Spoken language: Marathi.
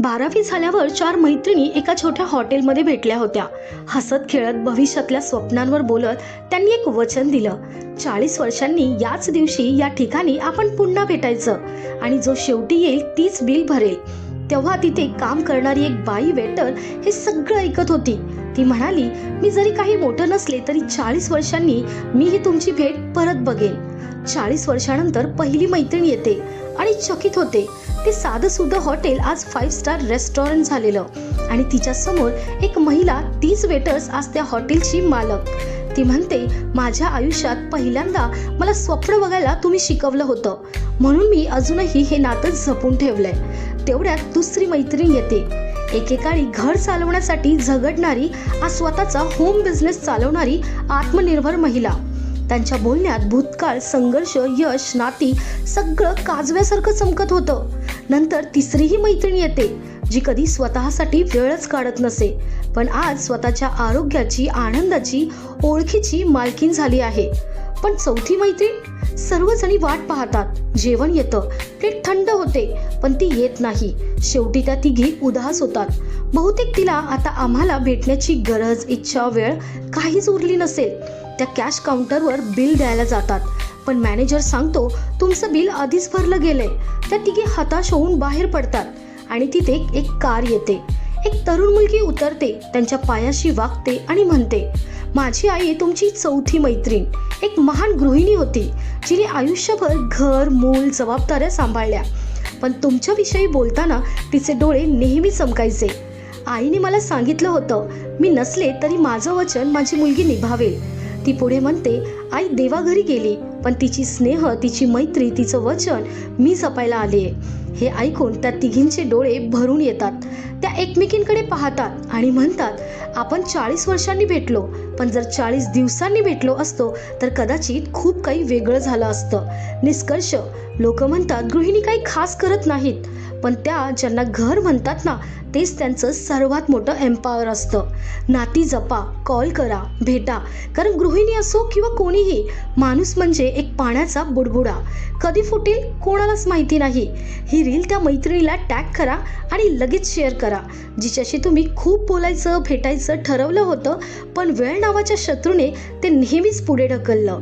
बारावी झाल्यावर चार मैत्रिणी एका छोट्या हॉटेलमध्ये भेटल्या होत्या. हसत खेळत भविष्यातल्या स्वप्नांवर बोलत त्यांनी एक वचन दिलं. चाळीस वर्षांनी याच दिवशी या ठिकाणी आपण पुन्हा भेटायचं आणि जो शेवटी येईल तीच बिल भरेल. तेव्हा तिथे काम करणारी एक बाई वेटर हे सगळं ऐकत होती. ती म्हणाली मी जरी काही मोठं नसले तरी चाळीस वर्षांनी मी ही तुमची भेट परत बघेन. चाळीस वर्षानंतर पहिली मैत्रीण येते आणि चकित होते. ते साधं सुद्धा हॉटेल आज फाईव्ह स्टार रेस्टॉरंट झालेलं आणि तिच्या समोर एक महिला तीच वेटर्स आज त्या हॉटेलची मालक. ती म्हणते माझ्या आयुष्यात पहिल्यांदा मला स्वप्न बघायला तुम्ही शिकवलं होतं. म्हणून मी अजूनही हे नातं जपून ठेवलंय. तेवढ्यात दुसरी मैत्रीण येते. एकेकाळी घर चालवण्यासाठी झगडणारी आज स्वतःचा होम बिझनेस चालवणारी आत्मनिर्भर महिला. त्यांच्या बोलण्यात भूतकाळ संघर्ष यश नाती सगळं काजव्यासारखं चमकत होतं. नंतर तिसरीही मैत्रीण येते जी कधी स्वतःसाठी वेळच काढत नसे. पण आज स्वतःच्या आरोग्याची आनंदाची ओळखीची मालकीन झाली आहे. पण चौथी मैत्रीण? सर्वजणी वाट पाहतात. जेवण येतं. प्लेट थंड होते पण ती येत नाही. शेवटी त्या तिघी उदास होतात. बहुतेक तिला आता आम्हाला भेटण्याची गरज इच्छा वेळ काहीच उरली नसेल. त्या कॅश काउंटरवर बिल द्यायला जातात. पण मॅनेजर सांगतो तुमचं बिल आधीच भरलं गेलंय. त्या तिघी हताश होऊन बाहेर पडतात आणि तिथे एक कार येते. एक तरुण मुलगी उतरते त्यांच्या पायाशी वागते आणि म्हणते माझी आई तुमची चौथी मैत्रीण. एक महान गृहिणी होती जिने आयुष्यभर घर मूल जबाबदाऱ्या सांभाळल्या. पण तुमच्याविषयी बोलताना तिचे डोळे नेहमी चमकायचे. आईने मला सांगितलं होतं मी नसले तरी माझं वचन माझी मुलगी निभावेल. ती पुढे म्हणते आई देवाघरी गेली पण तिची स्नेह तिची मैत्री तिचं वचन मी जपायला आले हे ऐकून त्या तिघींचे डोळे भरून येतात. त्या एकमेकींकडे पाहतात आणि म्हणतात आपण चाळीस वर्षांनी भेटलो पण जर चाळीस दिवसांनी भेटलो असतो तर कदाचित खूप काही वेगळं झालं असतं. निष्कर्ष लोक म्हणतात गृहिणी काही खास करत नाहीत पण त्या ज्यांना घर म्हणतात ना तेच त्यांचं सर्वात मोठं एम्पावर असतं. नाती जपा कॉल करा भेटा कारण गृहिणी असो किंवा कोणीही माणूस म्हणजे एक पाण्याचा बुडबुडा. कधी फुटेल कोणालाच माहिती नाही. ही रील त्या मैत्रिणीला टॅग करा आणि लगेच शेअर करा जिच्याशी तुम्ही खूप बोलायचं भेटायचं ठरवलं होतं पण वेळ नावाच्या शत्रूने ते नेहमीच पुढे ढकललं.